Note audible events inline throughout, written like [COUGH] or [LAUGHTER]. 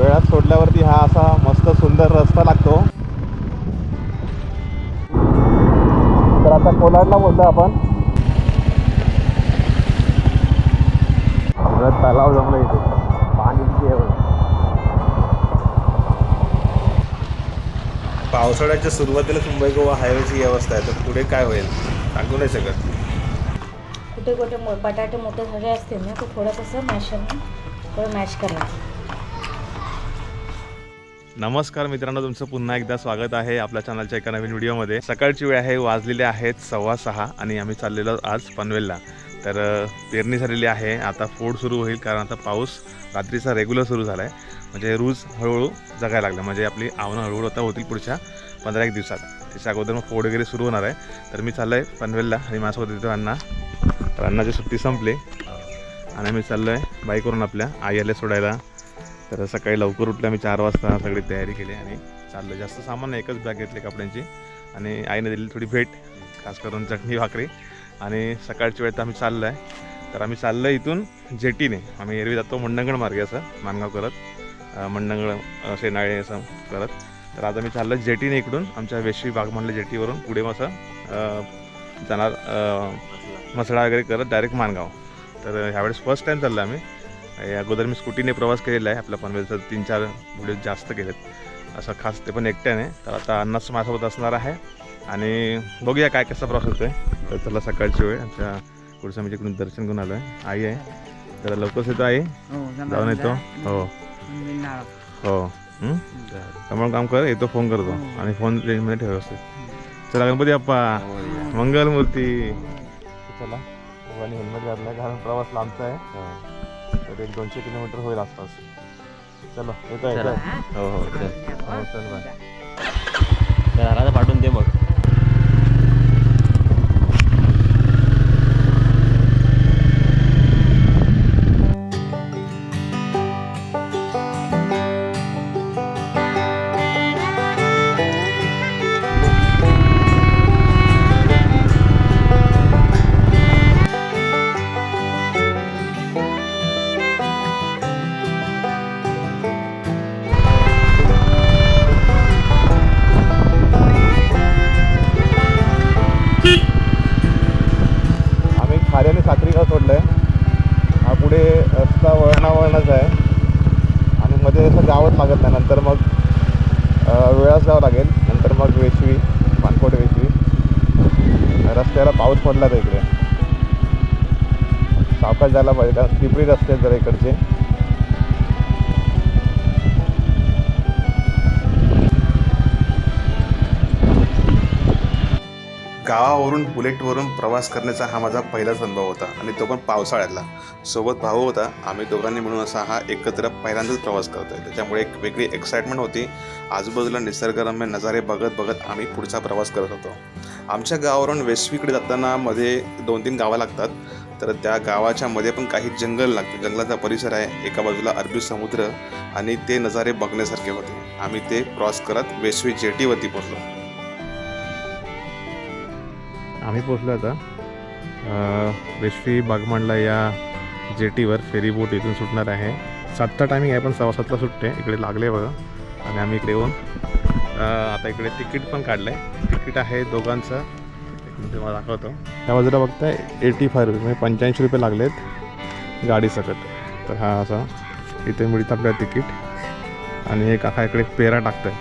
वेळात सोडल्यावरती हा असा मस्त सुंदर रस्ता लागतो. तर आता कोलाडला बोलतो आपण. तलाव जमलं इथे. पाणी किती. पावसाळ्याच्या सुरुवातीला मुंबई गोवा हायवेची अवस्था आहे तर पुढे काय होईल? सांगू नाही शकत. कुठे कुठे बटाटे मोठे झाले असतील ना तर थोडं कसं मॅशरने थोडं मॅश करायचं नमस्कार मित्रांनो तुमचं पुन्हा एकदा स्वागत आहे आपल्या चॅनलच्या एका नवीन व्हिडिओमध्ये. सकाळची वेळ आहे वाजलेले आहेत सव्वा सहा आणि आम्ही चाललेलो आज पनवेलला. तर पेरणी झालेली आहे आता फोड सुरू होईल कारण आता पाऊस रात्रीचा रेग्युलर सुरू झाला आहे म्हणजे रोज हळूहळू जगायला लागलं. म्हणजे आपली आव्हानं हळूहळू आता होतील पुढच्या पंधरा एक दिवसात. त्याच्या अगोदर मग फोड वगैरे सुरू होणार आहे. तर मी चाललो आहे पनवेलला आणि माझ्यासोबत येतो अण्णा. तर अण्णाची सुट्टी संपली. आणि आम्ही चाललो आहे बाईकवरून आपल्या आई आल्या सोडायला. तर सकाळी लवकर उठले आम्ही चार वाजता सगळी तयारी केली आणि चाललो. जास्त सामान नाही एकच बॅग घेतली कपड्यांची. आणि आईने दिली थोडी भेट खास करून चटणी भाकरी. आणि सकाळची वेळ तर आम्ही चाललो आहे तर आम्ही चाललो आहे इथून जेटीने. आम्ही एरवी जातो मंडणगड मार्गे असं मानगाव करत. अं, मंडणगड शेनाळे असं करत. तर आता मी चाललो जेटीने इकडून. आमच्या वेशवी बागमानल्या जेटीवरून पुढे मग असं जाणार मसळा वगैरे करत डायरेक्ट मानगाव. तर ह्यावेळेस फर्स्ट टाईम चाललो आम्ही. अगोदर मी स्कूटीने प्रवास केलेला आहे. आपल्या पनवेलचं तीन चार व्हिडिओ जास्त केलेत. असं खास ते पण एकट्याने. तर आता अन्नाच माझ्यासोबत असणार आहे. आणि बघूया काय कसा प्रवास होतो आहे. तर चला सकाळची वेळ. आमच्या तिकडून दर्शन घेऊन आलो आहे आई आहे. तर लवकरच येतो आई. जाऊन येतो. हो. हो. हं? त्यामुळे काम कर. येतो फोन करतो. आणि फोन रेंजमध्ये ठेव व्यवस्थित. चला गणपती बाप्पा. मंगलमूर्ती. चला. दोघांनी हेल्मेट घातलं कारण प्रवास लांबचा आहे. तर एक दोनशे किलोमीटर होईल आसपास. चलो येतो येतो हो हो चल. हो चल बाय. पाठवून त्याच्यातनं जावंच गावच लागत नाही. नंतर मग वेळाच जावं लागेल. नंतर मग वेशवी मानकोट वेशवी रस्त्याला पाऊस पडला तर इकडे. सावकाश झाला पाहिजे कारण पिपरी रस्ते आहेत जरा इकडचे. गावावरून बुलेटवरून प्रवास करण्याचा हा माझा पहिलाच अनुभव होता आणि तो पण पावसाळ्यातला. सोबत भाऊ होता. आम्ही दोघांनी मिळून असा हा एकत्र पहिल्यांदाच प्रवास करतोय. त्याच्यामुळे एक वेगळी एक्साइटमेंट होती. आजूबाजूला निसर्गरम्य नजारे बघत बघत आम्ही पुढचा प्रवास करत होतो. आमच्या गावावरून वेसवीकडे जाताना मध्ये दोन तीन गावं लागतात. तर त्या गावाच्या मध्ये पण काही जंगल लागतं. जंगलाचा परिसर आहे. एका बाजूला अरबी समुद्र आणि ते नजारे बघण्यासारखे होते. आम्ही ते क्रॉस करत वेसवी जेटीवरती पोहोचलो. आम्ही पोचलो आता. वेशवी बागमांडला या जेटीवर फेरी बोट इथून सुटणार आहे. सातचा टायमिंग आहे पण सव्वा सातला सुटते. इकडे लागले बघा. आणि आम्ही इकडे येऊन आता इकडे तिकीट पण काढलं आहे तिकीट आहे दोघांचं. एक मिनिट तुम्हाला दाखवतो. त्या बाजूला बघताय एटी फाय रुपये म्हणजे पंच्याऐंशी रुपये लागलेत गाडी सकट. तर हा असा इथे मिळतं आपल्याला तिकीट. आणि हे काका इकडे पेरा टाकतात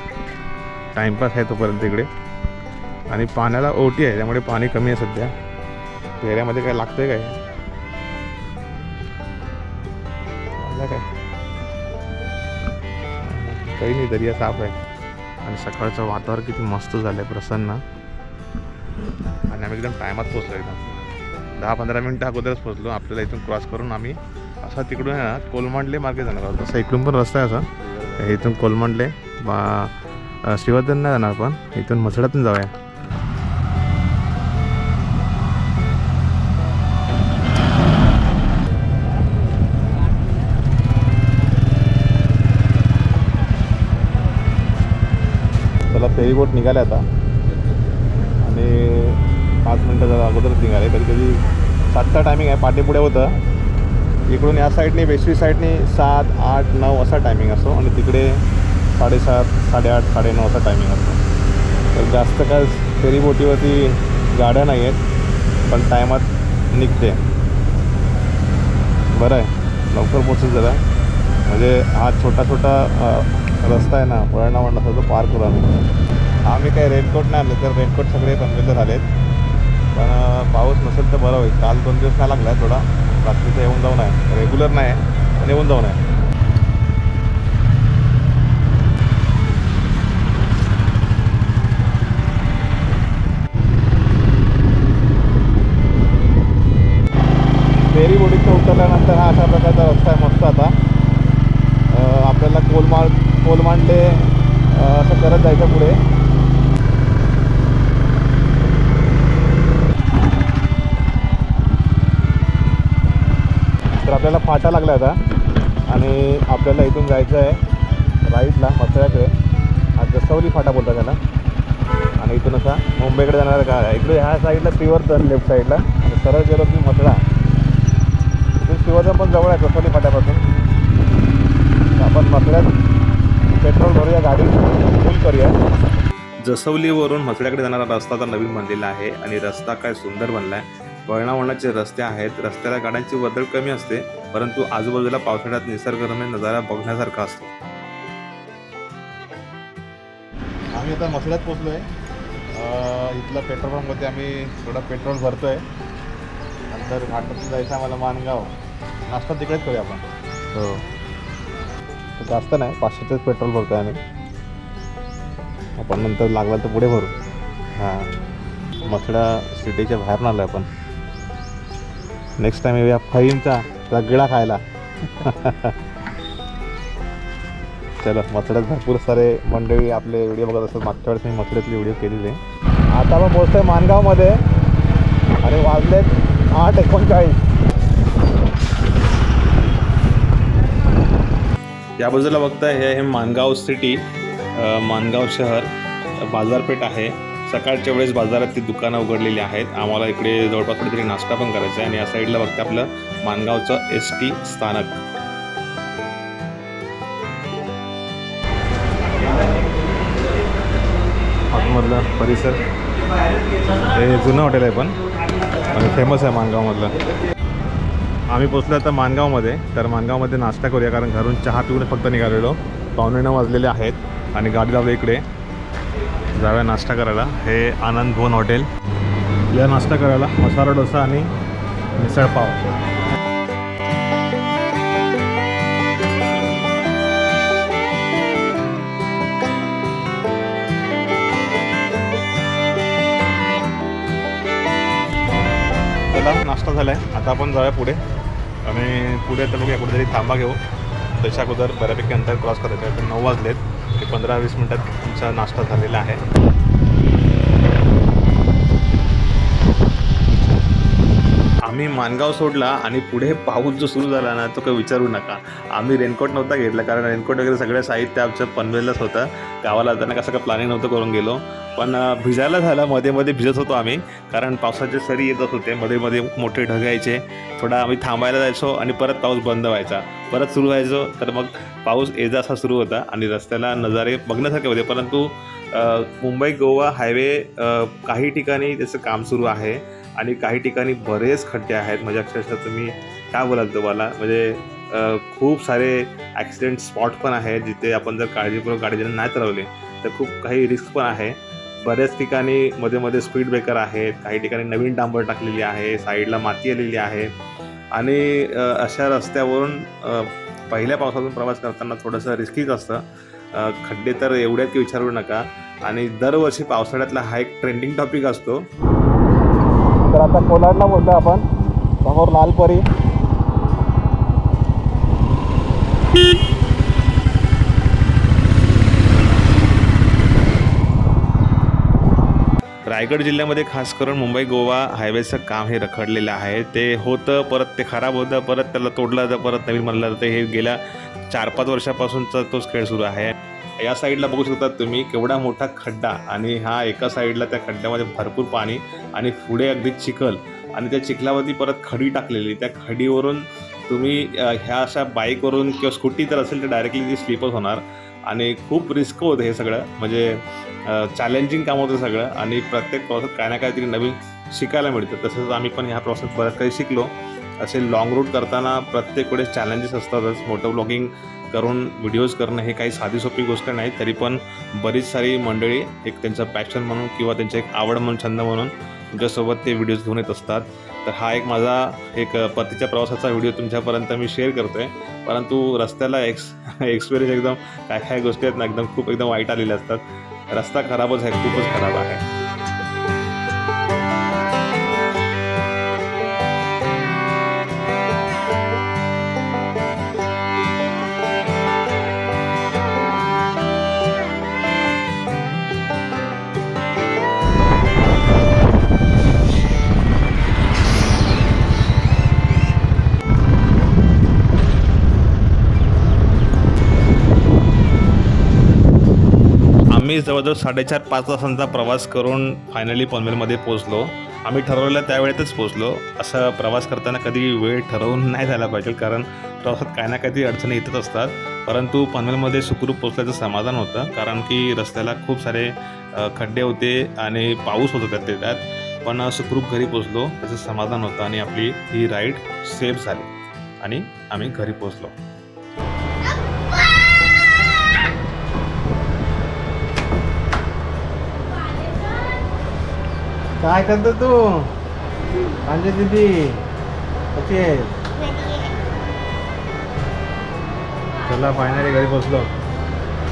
टाईमपास आहे तोपर्यंत इकडे. आणि पाण्याला ओटी आहे त्यामुळे पाणी कमी आहे सध्या. पेऱ्यामध्ये काय लागतंय काय? काय? काही नाही दर्या साफ आहे. आणि सकाळचं वातावरण किती मस्त झालं आहे प्रसन्न. आणि आम्ही एकदम टायमात पोचलो एकदम. दहा पंधरा मिनटं अगोदरच पोचलो आपल्याला इथून क्रॉस करून आम्ही असा तिकडून आहे ना कोलमांडले मार्गे जाणार आहोत. तसं इकडून पण रस्ता आहे असा. इथून कोलमांडले बा अ, नाही जाणार पण इथून मसळातून जाऊया. चला फेरी बोट आता. आणि पाच मिनटं जरा अगोदरच निघाले. कधी कधी सातचा टायमिंग आहे. पाठीपुढे होतं. इकडून या साईडने वेस्टरी साईडने सात आठ नऊ असा टायमिंग असतो. आणि तिकडे साडेसात साडेआठ साडेनऊ असा टायमिंग असतो. तर जास्त काय फेरीबोटीवरती गाड्या नाही आहेत पण टायमात निघते. बरं आहे. लवकर पोचेल जरा. म्हणजे हा छोटा छोटा रस्ता आहे ना वळणा तो पार करू आम्ही. आम्ही काही रेनकोट नाही आणले तर रेनकोट सगळे बनलेले झालेत. पण पाऊस नसेल तर बरं होईल. काल दोन दिवस नाही लागला आहे थोडा. रात्रीचं येऊन जाऊन आहे रेग्युलर नाही आहे पण येऊन जाऊन आहे फेरी उतरल्यानंतर हा अशा प्रकारचा रस्ता आहे मस्त आता. आपल्याला कोलमाळ कोलमांडले असं करत जायचं पुढे. आपल्याला फाटा लागला आता आणि आपल्याला इथून जायचं आहे राईटला मथळ्याकडे. हा जसवली फाटा बोलतात त्याला. आणि इथून असा मुंबईकडे जाणारा कार आहे. इकडे ह्या साईडला श्रीवर्धन लेफ्ट साईडला. आणि सरळ गेलो की मथळा. इथून श्रीवर्धन पण जवळ आहे जसवली फाट्यापासून. तर आपण मथळ्यात पेट्रोल भरूया गाडी. फुल करूया. जसवलीवरून मथळ्याकडे जाणारा रस्ता आता नवीन बनलेला आहे. आणि रस्ता काय सुंदर बनला आहे वळणावळणाचे रस्ते आहेत. रस्त्याला गाड्यांची वर्दळ कमी असते परंतु आजूबाजूला पावसाळ्यात निसर्गरम्य नजारा बघण्यासारखा असतो. आम्ही आता मसळ्यात पोचलो आहे इथलं पेट्रोल पंपमध्ये आम्ही थोडं पेट्रोल भरतो आहे नंतर घाटातून जायचं आम्हाला मानगाव नाश्ता तिकडेच करूया आपण. हो. जास्त नाही पाचशेचंच पेट्रोल भरतो आहे आम्ही. आपण नंतर लागला तर पुढे भरू. हां. मथुरा सिटीच्या बाहेर आलो आपण. नेक्स्ट टाइम येऊया फईनचा रगडा खायला. चलो मचड्यात भरपूर सारे मंडळी आपले व्हिडिओ बघत असतात. मागच्या वेळेस मी मथुऱ्यातली व्हिडिओ केलेले. आता आपण पोहोचतोय मानगावमध्ये आणि वाजलेत आठ एकोणचाळीस. या बाजूला बघताय हे आहे मानगाव सिटी मानगाव शहर. बाजारपेठ आहे. सकाळच्या वेळेस बाजारात ती दुकानं उघडलेली आहेत. आम्हाला इकडे जवळपास कुठेतरी नाश्ता पण करायचा आहे आणि या साईडला बघते आपलं मानगावचं एस टी स्थानक. आतमधला परिसर. हे जुनं हॉटेल आहे पण. आणि फेमस आहे मानगावमधलं. आम्ही पोचलो आता मानगावमध्ये. तर मानगावमध्ये नाश्ता करूया कारण घरून चहा पिऊन फक्त निघालेलो. पावणे नऊ वाजलेले आहेत आणि गाडी लावली इकडे. जाव्या नाश्ता करायला. हे आनंद भुवन हॉटेल. या नाश्ता करायला मसाला डोसा आणि मिसळपाव चला नाश्ता झाला आहे आता आपण जाऊया पुढे. आणि पुढे तर बघूया कुठेतरी थांबा घेऊ. त्याच्या अगोदर बऱ्यापैकी अंतर क्रॉस करायचं आहे. तर नऊ वाजलेत. ते पंधरा वीस मिनटात तुमचा नाश्ता झालेला आहे. आम्ही मानगाव सोडला आणि पुढे पाऊस जो सुरू झाला ना तो काही विचारू नका. आम्ही रेनकोट नव्हता घेतला कारण रेनकोट वगैरे सगळं साहित्य आमचं पनवेलच होतं. गावाला जाताना कसं काय प्लॅनिंग नव्हतं करून गेलो. पण भिजायला झालं. मध्ये मध्ये भिजत होतो आम्ही. कारण पावसाचे सरी येतच होते. मध्ये मध्ये मोठे ढग यायचे. थोडा आम्ही थांबायला जायचो आणि परत पाऊस बंद व्हायचा. परत सुरू व्हायचो. तर मग पाऊस एजा असा सुरू होता आणि रस्त्याला नजारे बघण्यासारखे होते. परंतु मुंबई गोवा हायवे काही ठिकाणी त्याचं काम सुरू आहे. आणि काही ठिकाणी बरेच खड्डे आहेत. म्हणजे अक्षरशः तुम्ही काय बोलाल तुम्हाला? म्हणजे खूप सारे ॲक्सिडेंट स्पॉट पण आहेत जिथे आपण जर काळजीपूर्वक गाडी जर नाही चालवली तर खूप काही रिस्क पण आहे. बऱ्याच ठिकाणी मध्ये मध्ये स्पीड ब्रेकर आहेत. काही ठिकाणी नवीन डांबर टाकलेली आहे साईडला माती आलेली आहे. आणि अशा रस्त्यावरून पहिल्या पावसातून प्रवास करताना थोडंसं रिस्कीच असतं. खड्डे तर एवढ्यात की विचारू नका. आणि दरवर्षी पावसाळ्यातला हा एक ट्रेंडिंग टॉपिक असतो. तर आता कोलाडला बोलतो आपण. समोर लालपरी. रायगड जिल्ह्यामध्ये खास करून मुंबई गोवा हायवेचं काम हे रखडलेलं आहे. ते होतं परत ते खराब होतं परत त्याला तोडलं जातं परत नवीन म्हणलं जातं. हे गेल्या चार पाच वर्षापासूनचा तोच खेळ सुरू आहे. या साईडला बघू शकता तुम्ही केवढा मोठा खड्डा आणि हा एका साईडला त्या खड्ड्यामध्ये भरपूर पाणी आणि पुढे अगदी चिखल आणि त्या चिखलावरती परत खडी टाकलेली. त्या खडीवरून तुम्ही ह्या अशा बाईकवरून किंवा स्कूटी तर असेल तर डायरेक्टली ती स्लिपच होणार आणि खूप रिस्क होतं हे सगळं. म्हणजे चॅलेंजिंग काम होतं सगळं आणि प्रत्येक प्रवासात काय ना काहीतरी नवीन शिकायला मिळतं. तसंच आम्ही पण ह्या प्रवासात बरंच काही शिकलो. असे लॉंग रूट करताना प्रत्येक वेळेस चॅलेंजेस असतातच मोठं ब्लॉगिंग करून व्हिडिओज करणं हे काही साधी सोपी गोष्ट नाही तरी पण बरीच सारी मंडळी एक त्यांचं पॅशन म्हणून किंवा त्यांचं एक आवड म्हणून छंद म्हणून तुमच्यासोबत ते व्हिडिओज घेऊन येत असतात. तर हा एक माझा एक पतीच्या प्रवासाचा व्हिडिओ तुमच्यापर्यंत मी शेअर करतो आहे परंतु रस्त्याला एक्स एक्सपिरियन्स [LAUGHS] एकदम काय काय गोष्टी आहेत ना एकदम खूप एकदम वाईट आलेल्या असतात. रस्ता खराबच आहे खूपच खराब आहे. जवळजवळ साडेचार पाच तासांचा प्रवास करून फायनली पनवेलमध्ये पोचलो आम्ही ठरवलेल्या त्यावेळेतच पोचलो असं प्रवास करताना कधी वेळ ठरवून नाही झाला पाहिजे कारण प्रवासात काही ना काहीतरी अडचणी येतच असतात. परंतु पनवेलमध्ये सुखरूप पोचल्याचं समाधान होतं कारण की रस्त्याला खूप सारे खड्डे होते आणि पाऊस होता त्यात त्यात. पण सुखरूप घरी पोचलो त्याचं समाधान होतं आणि आपली ही राईड सेफ झाली आणि आम्ही घरी पोचलो काय करतो तू? अंजय दीदी कशी आहे चला फायनली घरी पोचलो.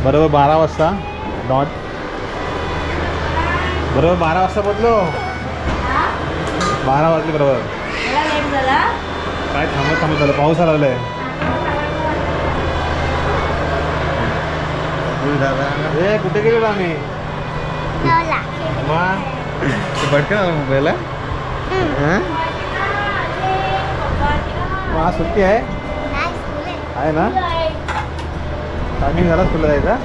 बरोबर बारा वाजता डॉट बरोबर बारा वाजता पोचलो. बारा वाजले बरोबर. काय थांबत थांबत झालं? पाऊस आला आहे ए कुठे गेलेलो आम्ही? मग? आज सुट्टी आहे? आहे ना? टायमिंग झाला तुला जायचा?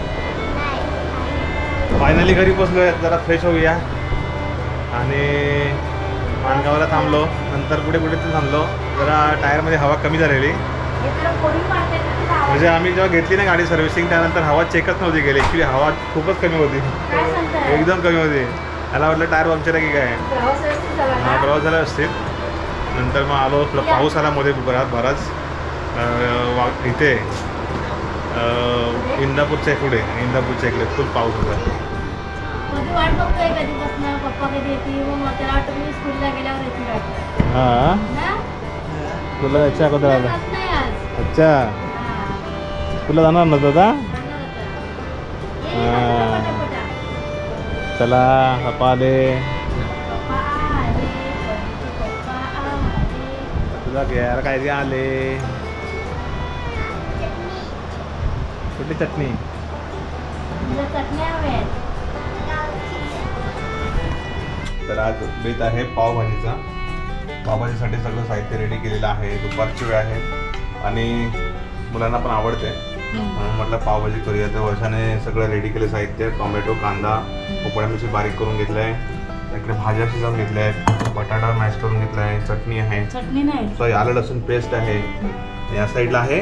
फायनली घरी पोचलो जरा फ्रेश होऊया. आणि माणगावला थांबलो. नंतर कुठे कुठे तर थांबलो. जरा टायरमध्ये हवा कमी झालेली. म्हणजे आम्ही जेव्हा घेतली ना गाडी सर्व्हिसिंग त्यानंतर हवा चेकच नव्हती गेली ॲक्च्युली हवा खूपच कमी होती. एकदम कमी होती. त्याला वाटलं टायर पंक्चर आहे की काय? हा? प्रवास झाला असतील नंतर मग आलो थोडा पाऊस आला मध्ये बराच बराच. वा- इथे. इंदापूरच्या पुढे इंदापूरच्या इकडे फुल पाऊस होता. हां ना तुला याच्या अगोदर आलं. अच्छा. हा, तुला जाणार नव्हतं आता? चला आले. तुला घ्यायला काय ते आले? कुठली चटणी? तर आज बेत आहे पावभाजीचा पावभाजीसाठी सगळं साहित्य रेडी केलेलं आहे. दुपारची वेळ आहे. आणि मुलांना पण आवडते. म्हणून म्हटलं पावभाजी करूया. तर वर्षाने सगळं रेडी केलं साहित्य. टोमॅटो कांदा उकड्या मिरची बारीक करून घेतलं आहे इकडे भाज्या शिजवून घेतल्या आहेत बटाटा मॅश करून घेतला आहे चटणी आहे. चटणी नाही. सॉरी आलं लसूण पेस्ट आहे. या साईडला आहे.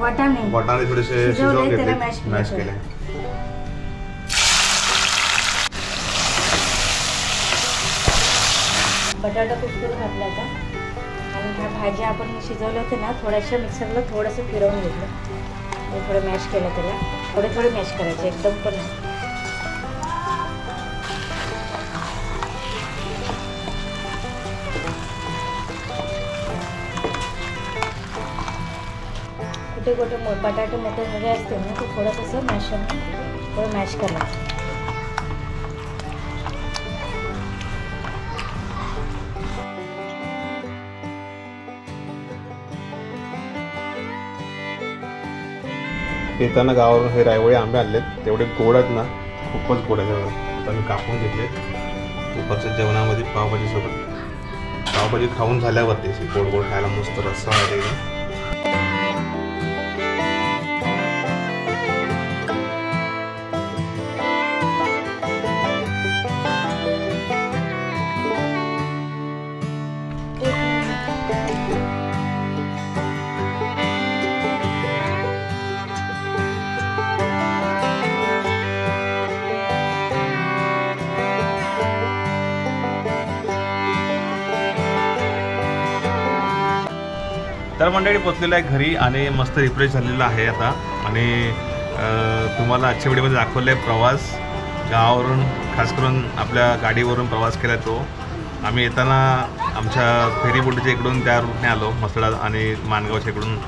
वाटाणे. वाटाणे थोडेसे शिजवून घेतले मॅश. केले. बटाटा कुस्करून घातला होता आणि ह्या भाज्या आपण शिजवल्या होत्या ना थोड्याशा मिक्सरला थोडंसं फिरवून घेतलं. थोडं मॅश केलं त्याला. थोडे थोडे मॅश करायचे एकदम पण कुठे कुठे मो बटाटे मोठे झाले असतील ना ते थोडंसं असं मॅश थोडं मॅश करायचं येताना गावावरून हे रायवळे आंबे आणलेत. तेवढे गोड आहेत ना खूपच गोड आहेत. आता मी कापून घेतले दुपारच्या जेवणामध्ये पावभाजीसोबत पावभाजी खाऊन झाल्यावरती गोड गोड खायला मस्त रस्सा आहे तर मंडळी पोचलेलं आहे घरी आणि मस्त रिफ्रेश झालेलं आहे आता. आणि तुम्हाला आजच्या व्हिडिओमध्ये दाखवलं आहे प्रवास. गावावरून खास करून आपल्या गाडीवरून प्रवास केला तो. आम्ही येताना आमच्या फेरीबोटीच्या इकडून त्या रूटने आलो मसळा आणि माणगावच्या इकडून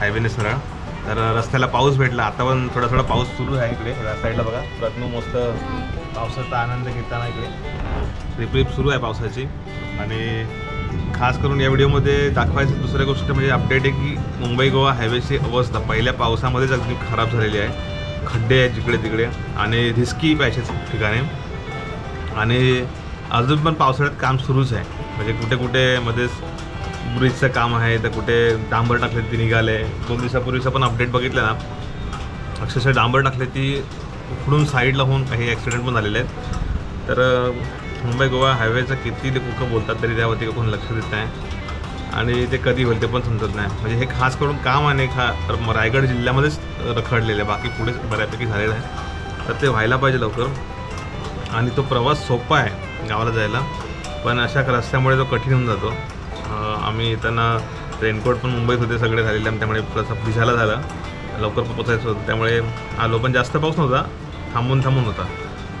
हायवेने सरळ. तर रस्त्याला पाऊस भेटला. आता पण थोडा थोडा पाऊस सुरू आहे इकडे साईडला बघा. रत्नू मस्त पावसाचा आनंद घेताना इकडे. रिपरिप सुरू आहे पावसाची. आणि खास करून या व्हिडिओमध्ये दाखवायचं दुसऱ्या गोष्ट म्हणजे अपडेट आहे की मुंबई गोवा हायवेची अवस्था पहिल्या पावसामध्येच अगदी खराब झालेली आहे. खड्डे आहेत जिकडे तिकडे आणि रिस्की पाहिजेच ठिकाणी. आणि अजून पण पावसाळ्यात काम सुरूच आहे. म्हणजे कुठे कुठे मध्येच ब्रिजचं काम आहे तर कुठे डांबर टाकले ती निघाले. दोन दिवसापूर्वीचं पण अपडेट बघितलं ना. अक्षरशः डांबर टाकले ती उकडून साईडला होऊन काही ॲक्सिडेंट पण झालेले आहेत. तर मुंबई गोवा हायवेचं किती लोक बोलतात तरी त्यावरती कोण लक्ष देत नाही. आणि ते कधी होईल ते पण समजत नाही. म्हणजे हे खास करून काम आहे खा रायगड जिल्ह्यामध्येच रखडलेलं आहे. बाकी पुढे बऱ्यापैकी झालेलं आहे. तर ते व्हायला पाहिजे लवकर. आणि तो प्रवास सोपा आहे गावाला जायला. पण अशा रस्त्यामुळे तो कठीण होऊन जातो. आम्ही येताना रेनकोट पण मुंबईत होते सगळे झालेले. आणि त्यामुळे थोडासा भिजायला झाला. लवकर पोचायचं होतं. त्यामुळे आलो. पण जास्त पाऊस नव्हता. थांबून थांबून होता.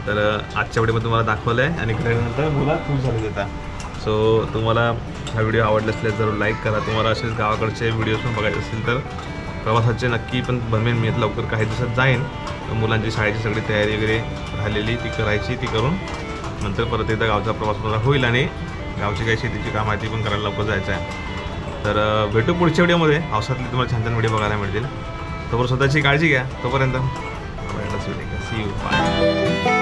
तर आजच्या व्हिडिओमध्ये तुम्हाला दाखवलं आहे आणि गेल्यानंतर मुला खूप झाले देता. सो तुम्हाला हा व्हिडिओ आवडला असल्यास जरूर लाईक करा. तुम्हाला असेच गावाकडचे व्हिडिओज पण बघायचे असतील तर प्रवासाचे नक्की पण बनवेन. मी लवकर काही दिवसात जाईन. मुलांची शाळेची सगळी तयारी वगैरे राहिलेली ती करायची ती करून नंतर परत एकदा गावचा प्रवास मला होईल आणि गावची काही शेतीची काम आहे ती पण करायला लवकर जायचं आहे. तर भेटू पुढच्या व्हिडिओमध्ये पावसातले तुम्हाला छान छान व्हिडिओ बघायला मिळतील. तोपर्यंत स्वतःची काळजी घ्या. तोपर्यंत. C you bye